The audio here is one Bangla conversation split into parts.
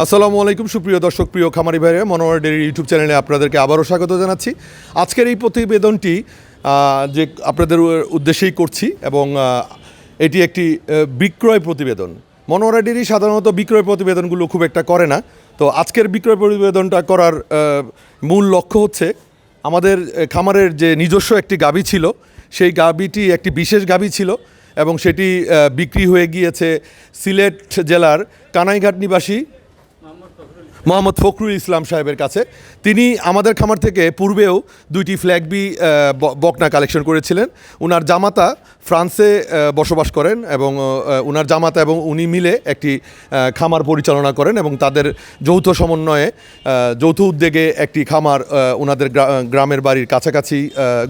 আসসালামু আলাইকুম, সুপ্রিয় দর্শক, প্রিয় খামারি ভাইরা, মনোহর ডেরি ইউটিউব চ্যানেলে আপনাদেরকে আবারও স্বাগত জানাচ্ছি। আজকের এই প্রতিবেদনটি যে আপনাদের উদ্দেশ্যেই করছি এবং এটি একটি বিক্রয় প্রতিবেদন। মনোহরা ডেরি সাধারণত বিক্রয় প্রতিবেদনগুলো খুব একটা করে না। তো আজকের বিক্রয় প্রতিবেদনটা করার মূল লক্ষ্য হচ্ছে, আমাদের খামারের যে নিজস্ব একটি গাবি ছিল, সেই গাবিটি একটি বিশেষ গাবি ছিল এবং সেটি বিক্রি হয়ে গিয়েছে সিলেট জেলার কানাইঘাট নিবাসী মোহাম্মদ ফখরুল ইসলাম সাহেবের কাছে। তিনি আমাদের খামার থেকে পূর্বেও দুইটি ফ্ল্যাগবি বকনা কালেকশন করেছিলেন। উনার জামাতা ফ্রান্সে বসবাস করেন এবং উনার জামাতা এবং উনি মিলে একটি খামার পরিচালনা করেন এবং তাদের যৌথ সমন্বয়ে যৌথ উদ্যোগে একটি খামার ওনাদের গ্রামের বাড়ির কাছাকাছি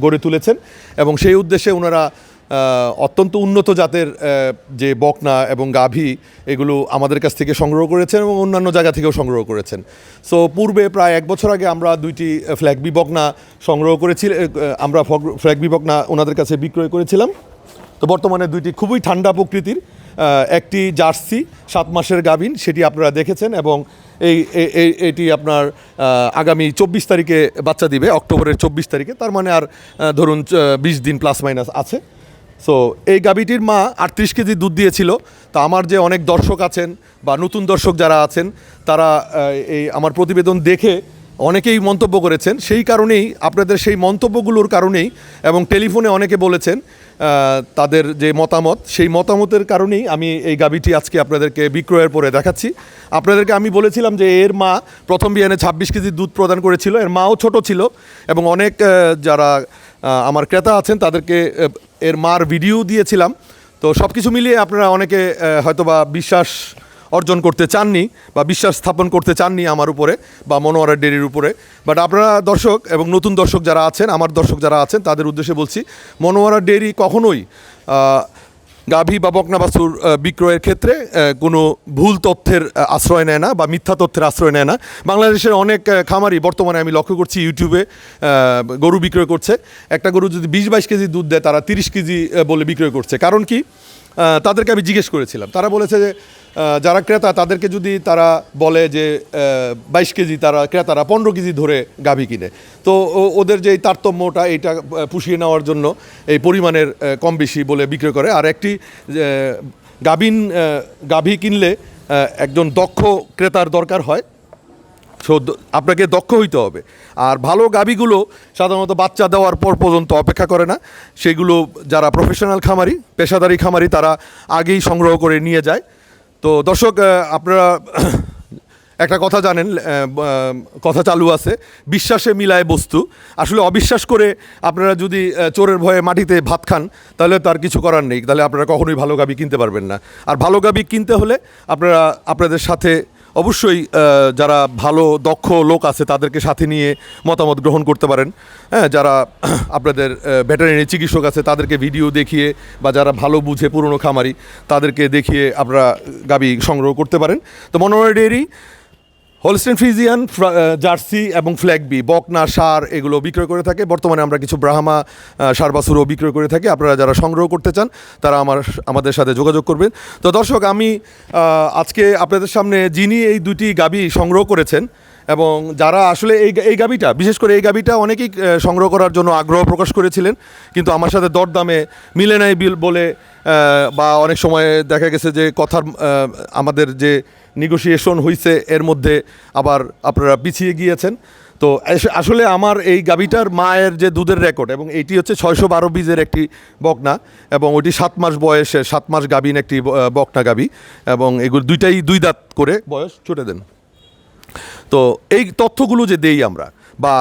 গড়ে তুলেছেন এবং সেই উদ্দেশ্যে ওনারা অত্যন্ত উন্নত জাতের যে বকনা এবং গাভী এগুলো আমাদের কাছ থেকে সংগ্রহ করেছেন এবং অন্যান্য জায়গা থেকেও সংগ্রহ করেছেন। সো পূর্বে প্রায় এক বছর আগে আমরা দুইটি ফ্ল্যাগবি বকনা সংগ্রহ করেছি আমরা ফ্ল্যাগবি বকনা ওনাদের কাছে বিক্রয় করেছিলাম। তো বর্তমানে দুইটি খুবই ঠান্ডা প্রকৃতির একটি জার্সি সাত মাসের গাভিন, সেটি আপনারা দেখেছেন এবং এই এটি আপনার আগামী চব্বিশ তারিখে বাচ্চা দিবে, অক্টোবরের চব্বিশ তারিখে। তার মানে আর ধরুন বিশ দিন প্লাস মাইনাস আছে। সো এই গাভীটির মা আটত্রিশ কেজি দুধ দিয়েছিল। তা আমার যে অনেক দর্শক আছেন বা নতুন দর্শক যারা আছেন, তারা এই আমার প্রতিবেদন দেখে অনেকেই মন্তব্য করেছেন। সেই কারণেই আপনাদের সেই মন্তব্যগুলোর কারণেই এবং টেলিফোনে অনেকে বলেছেন তাদের যে মতামত, সেই মতামতের কারণেই আমি এই গাভীটি আজকে আপনাদেরকে বিক্রয়ের পরে দেখাচ্ছি। আপনাদেরকে আমি বলেছিলাম যে এর মা প্রথম বিয়ানে ছাব্বিশ কেজি দুধ প্রদান করেছিল। এর মাও ছোট ছিল এবং অনেক যারা আমার ক্রেতা আছেন, তাদেরকে এর মার ভিডিও দিয়েছিলাম। তো সব কিছু মিলিয়ে আপনারা অনেকে হয়তো হয়তোবা বিশ্বাস অর্জন করতে চাননি বা বিশ্বাস স্থাপন করতে চাননি আমার উপরে বা মনোয়ারা ডেরির উপরে। বাট আপনারা দর্শক এবং নতুন দর্শক যারা আছেন, আমার দর্শক যারা আছেন, তাদের উদ্দেশ্যে বলছি মনোয়ারা ডেরি কখনোই গাভী বা বকনা বাছুর বিক্রয়ের ক্ষেত্রে কোনো ভুল তথ্যের আশ্রয় নেয় না বা মিথ্যা তথ্যের আশ্রয় নেয় না। বাংলাদেশের অনেক খামারই বর্তমানে আমি লক্ষ্য করছি ইউটিউবে গরু বিক্রয় করছে। একটা গরু যদি বিশ বাইশ কেজি দুধ দেয়, তারা তিরিশ কেজি বলে বিক্রয় করছে। কারণ কি? তাদেরকে আমি জিজ্ঞেস করেছিলাম। তারা বলেছে যে যারা ক্রেতা, তাদেরকে যদি তারা বলে যে বাইশ কেজি তারা, ক্রেতারা পনেরো কেজি ধরে গাভী কিনে। তো ওদের যে এই তারতম্যটা, এইটা পুষিয়ে নেওয়ার জন্য এই পরিমাণের কম বেশি বলে বিক্রয় করে। আর একটি গাভিন গাভী কিনলে একজন দক্ষ ক্রেতার দরকার হয়। সো আপনাকে দক্ষ হইতে হবে। আর ভালো গাবিগুলো সাধারণত বাচ্চা দেওয়ার পর পর্যন্ত অপেক্ষা করে না। সেগুলো যারা প্রফেশনাল খামারি, পেশাদারি খামারি, তারা আগেই সংগ্রহ করে নিয়ে যায়। তো দর্শক আপনারা একটা কথা জানেন কথা চালু আছে, বিশ্বাসে মিলায় বস্তু। আসলে অবিশ্বাস করে আপনারা যদি চোরের ভয়ে মাটিতে ভাত খান, তাহলে তার কিছু করার নেই। তাহলে আপনারা কখনোই ভালো গাবি কিনতে পারবেন না। আর ভালো গাবি কিনতে হলে আপনারা আপনাদের সাথে অবশ্যই যারা ভালো, দক্ষ লোক আছে, তাদেরকে সাথে নিয়ে মতামত গ্রহণ করতে পারেন। হ্যাঁ যারা আপনাদের ভেটেরিনারি চিকিৎসক আছে, তাদেরকে ভিডিও দেখিয়ে বা যারা ভালো বুঝে পুরনো খামারি, তাদেরকে দেখিয়ে আপনারা গাবি সংগ্রহ করতে পারেন। তো মনোহর ডেয়ারি হোলস্টেন ফ্রিজিয়ান ফ্রা- জার্সি এবং ফ্ল্যাগবি বকনা সার এগুলো বিক্রয় করে থাকে। বর্তমানে আমরা কিছু ব্রাহ্মা সার বাছুরও বিক্রয় করে থাকি। আপনারা যারা সংগ্রহ করতে চান, তারা আমার, আমাদের সাথে যোগাযোগ করবেন। তো দর্শক, আমি আজকে আপনাদের সামনে যিনি এই দুটি গাবি সংগ্রহ করেছেন এবং যারা আসলে এই এই গাবিটা, বিশেষ করে এই গাবিটা অনেকেই সংগ্রহ করার জন্য আগ্রহ প্রকাশ করেছিলেন। কিন্তু আমার সাথে দরদামে মিলে নাই বিল বলে বা অনেক সময় দেখা গেছে যে কথার আমাদের যে নেগোসিয়েশন হয়েছে এর মধ্যে আবার আপনারা পিছিয়ে গিয়েছেন। তো আসলে আমার এই গাবিটার মায়ের যে দুধের রেকর্ড এবং এইটি হচ্ছে ছয়শো বারো বীজের একটি বকনা, এবং ওইটি সাত মাস বয়সে, সাত মাস গাবিন একটি বকনা গাবি, এবং এগুলো দুইটাই দুই দাঁত করে বয়স, ছুটে দেন। তো এই তথ্যগুলো যে দেই আমরা, বা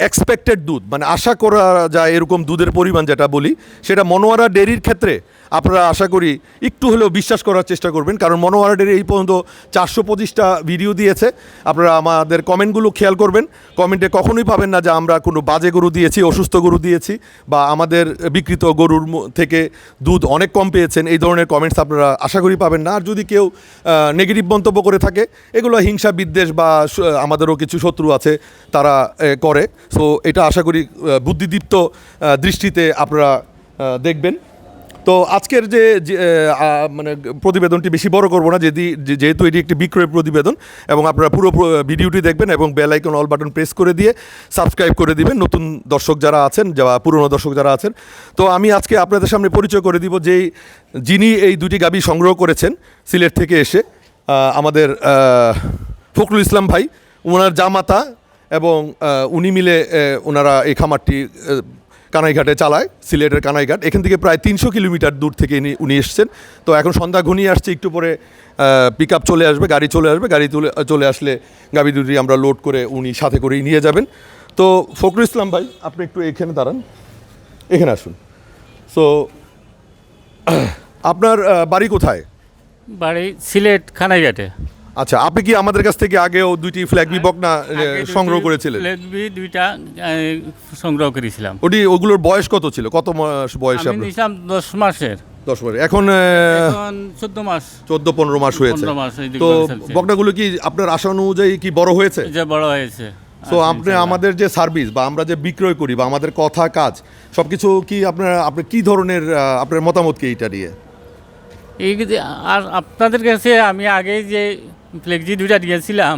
এক্সপেক্টেড দুধ মানে আশা করা যায় এরকম দুধের পরিমাণ যেটা বলি, সেটা মনোয়ারা ডেরির ক্ষেত্রে আপনারা আশা করি একটু হলেও বিশ্বাস করার চেষ্টা করবেন, কারণ মনোয়ারা ডেরি এই পর্যন্ত চারশো পঁচিশটা ভিডিও দিয়েছে। আপনারা আমাদের কমেন্টগুলো খেয়াল করবেন। কমেন্টে কখনোই পাবেন না যে আমরা কোনো বাজে গরু দিয়েছি, অসুস্থ গরু দিয়েছি, বা আমাদের বিকৃত গরুর থেকে দুধ অনেক কম পেয়েছেন। এই ধরনের কমেন্টস আপনারা আশা করি পাবেন না। আর যদি কেউ নেগেটিভ মন্তব্য করে থাকে, এগুলো হিংসা, বিদ্বেষ বা আমাদেরও কিছু শত্রু আছে, তারা করে। সো এটা আশা করি বুদ্ধিদীপ্ত দৃষ্টিতে আপনারা দেখবেন। তো আজকের যে মানে প্রতিবেদনটি বেশি বড় করব না, যদি যেহেতু এটি একটি বিক্রয় প্রতিবেদন এবং আপনারা পুরো ভিডিওটি দেখবেন এবং bell icon all button press করে দিয়ে সাবস্ক্রাইব করে দিবেন, নতুন দর্শক যারা আছেন যা পুরনো দর্শক যারা আছেন। তো আমি আজকে আপনাদের সামনে পরিচয় করে দিব যে যিনি এই দুটি গাবি সংগ্রহ করেছেন সিলেট থেকে এসে আমাদের ফখরুল ইসলাম ভাই ওনার জামাতা এবং উনি মিলে ওনারা এই খামারটি কানাইঘাটে চালায়, সিলেটের কানাইঘাট। এখান থেকে প্রায় তিনশো কিলোমিটার দূর থেকে উনি এসছেন। তো এখন সন্ধ্যা ঘনিয়ে আসছে, একটু পরে পিক চলে আসবে, গাড়ি চলে আসবে। গাড়ি তুলে, চলে আসলে গাড়ি দুটি আমরা লোড করে উনি সাথে করেই নিয়ে যাবেন। তো ফখরুল ইসলাম ভাই, আপনি একটু এখানে দাঁড়ান। এখানে আসুন। সো আপনার বাড়ি কোথায়? বাড়ি সিলেট খানাইঘাটে আচ্ছা আপনি কি আমাদের কাছ থেকে আগেও দুইটি ফ্ল্যাগ বিবক না আহ, আগে দুটি সংগ্রহ করেছিলেন? লেগবি দুইটা সংগ্রহ করেছিলাম। ওটি ওগুলোর বয়স কত ছিল? কত মাস বয়সে আমি আপনার? নিয়েছিলাম দশ মাসের। দশ বছর এখন এখন চোদ্দ মাস। চোদ্দ পনেরো মাস হয়েছে। 15 মাস এই তো বকনাগুলো কি আপনার আশা অনুযায়ী কি বড় হয়েছে? যে বড় হয়েছে। তো আপনি আমাদের যে সার্ভিস বা আমরা যে বিক্রয় করি বা আমাদের কথা কাজ সবকিছু কি আপনার আপনি কি ধরনের আপনার মতামত কি এইটা নিয়ে? এই যে আর আপনাদের কাছে আমি আগে যে ফ্লেক্সি দুইটা দিয়েছিলাম।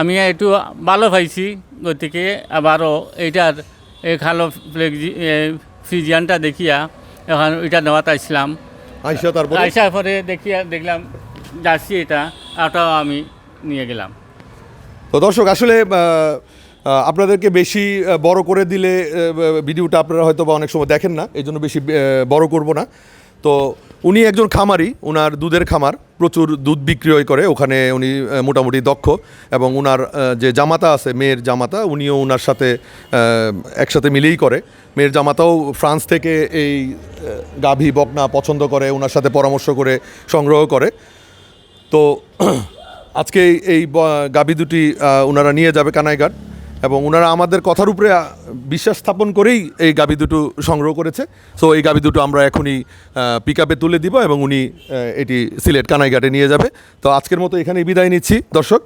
আমি একটু ভালো পাইছি গতিকে আবারও এইটার এই খালো ফ্লেক্সি ফ্রিজিয়ানটা দেখিয়া এখন ওইটা নেওয়া চাইছিলাম আইসা তারপরে? আইসা পরে দেখিয়া দেখলাম যাচ্ছি এটা ওটাও আমি নিয়ে গেলাম। তো দর্শক আসলে আপনাদেরকে বেশি বড় করে দিলে ভিডিওটা আপনারা হয়তো বা অনেক সময় দেখেন না এই জন্য বেশি বড় করব না। তো উনি একজন খামারি ওনার দুধের খামার, প্রচুর দুধ বিক্রয় করে, ওখানে উনি মোটামুটি দক্ষ, এবং ওনার যে জামাতা আছে, মেয়ের জামাতা, উনিও ওনার সাথে একসাথে মিলেই করে। মেয়ের জামাতাও ফ্রান্স থেকে এই গাভী বকনা পছন্দ করে ওনার সাথে পরামর্শ করে সংগ্রহ করে। তো আজকে এই গাভী দুটি ওনারা নিয়ে যাবে কানাইঘাট। এবং ওনারা আমাদের কথার উপরে বিশ্বাস স্থাপন করেই এই গাবি দুটো সংগ্রহ করেছে। সো এই গাবি দুটো আমরা এখনই পিক আপে তুলে দিব এবং উনি এটি সিলেট কানাইঘাটে নিয়ে যাবে। তো আজকের মতো এখানেই বিদায় নিচ্ছি। দর্শক